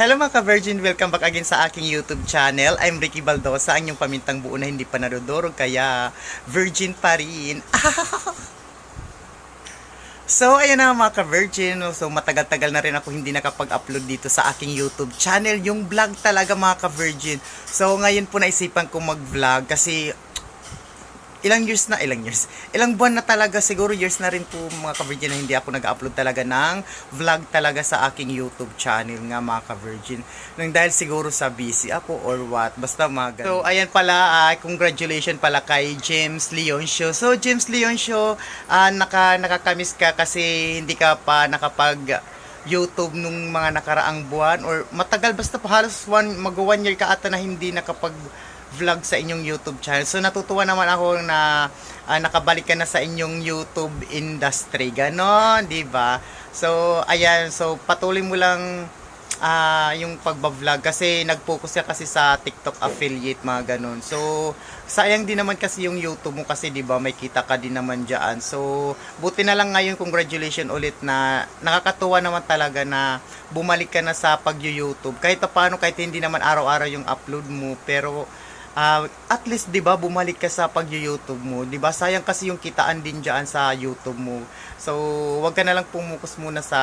Hello mga ka-virgin, welcome back again sa aking YouTube channel. I'm Ricky Baldosa, ang inyong pamintang buo na hindi pa nadodorog, kaya virgin pa rin. so, ayan na mga ka-virgin. So, matagal-tagal na rin ako hindi nakapag-upload dito sa aking YouTube channel. Yung vlog talaga mga ka-virgin. So, ngayon po naisipan ko mag-vlog kasi ilang years na, ilang years, ilang buwan na talaga, siguro years na rin po mga ka-virgin na hindi ako nag-upload talaga ng vlog talaga sa aking YouTube channel nga mga ka-virgin. Nang dahil siguro sa busy ako or what, basta mga ganun. So, ayan pala, ah, congratulations pala kay James Leoncio. So, James Leoncio, ah, naka, nakakamiss ka kasi hindi ka pa nakapag YouTube nung mga nakaraang buwan or matagal basta pa halos one, mag one year ka ata na hindi nakapag vlog sa inyong YouTube channel. So natutuwa naman ako na ah, nakabalik ka na sa inyong YouTube industry. Ganon, 'di ba? So ayan, so patuloy mo lang ah, yung pagba-vlog kasi nag-focus ka kasi sa TikTok affiliate mga ganon. So sayang din naman kasi yung YouTube mo kasi 'di ba may kita ka din naman diyan. So buti na lang ngayon congratulations ulit na nakakatuwa naman talaga na bumalik ka na sa pag-YouTube. Kahit pa paano kahit hindi naman araw-araw yung upload mo pero ah, at least 'di ba bumalik ka sa pag-YouTube mo, 'di ba? Sayang kasi yung kitaan din diyan sa YouTube mo. So, wag ka na lang pumukus muna sa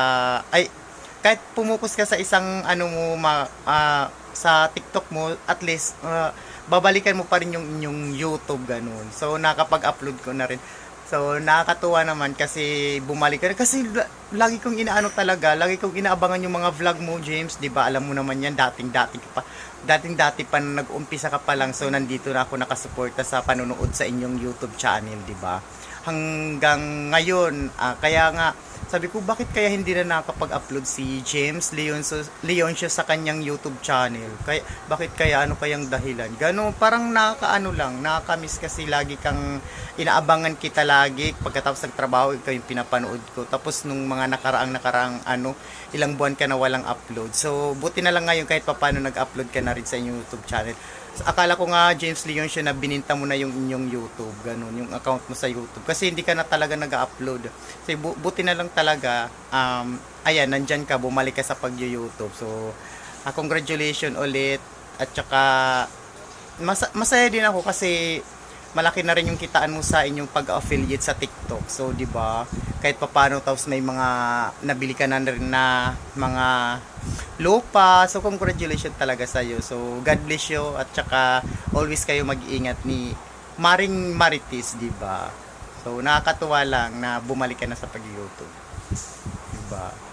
ay kahit pumukus ka sa isang ano mo ma, ah, sa TikTok mo, at least ah, babalikan mo pa rin yung inyong YouTube ganun. So, nakapag-upload ko na rin. So, nakakatuwa naman kasi bumalik ka na. Kasi la- lagi kong inaano talaga, lagi kong inaabangan yung mga vlog mo, James. ba Alam mo naman yan, dating-dati pa. Dating-dati pa nung nag-umpisa ka pa lang. So, nandito na ako nakasuporta sa panonood sa inyong YouTube channel, ba Hanggang ngayon, ah, kaya nga, sabi ko, bakit kaya hindi na nakapag-upload si James Leoncio, Leoncio sa kanyang YouTube channel? Kaya, bakit kaya, ano kayang dahilan? Gano, parang nakakaano lang, nakakamiss kasi lagi kang inaabangan kita lagi. Pagkatapos ng trabaho, ikaw yung pinapanood ko. Tapos nung mga nakaraang nakaraang ano, ilang buwan ka na walang upload. So, buti na lang ngayon kahit papano nag-upload ka na rin sa inyong YouTube channel. So, akala ko nga James Leoncio na bininta mo na yung inyong YouTube, ganun, yung account mo sa YouTube. Kasi hindi ka na talaga nag-upload. So, bu- buti na lang talaga, um, ayan, nandyan ka, bumalik ka sa pag-YouTube. So, ah, congratulations ulit. At saka, masa- masaya din ako kasi malaki na rin yung kitaan mo sa inyong pag-affiliate sa TikTok. So, 'di ba? Kahit papaano tapos may mga nabili ka na rin na mga lupa. So, congratulations talaga sa iyo. So, God bless you at saka always kayo mag-iingat ni Maring Marites, 'di ba? So, nakakatuwa lang na bumalik ka na sa pag-YouTube. 'Di ba?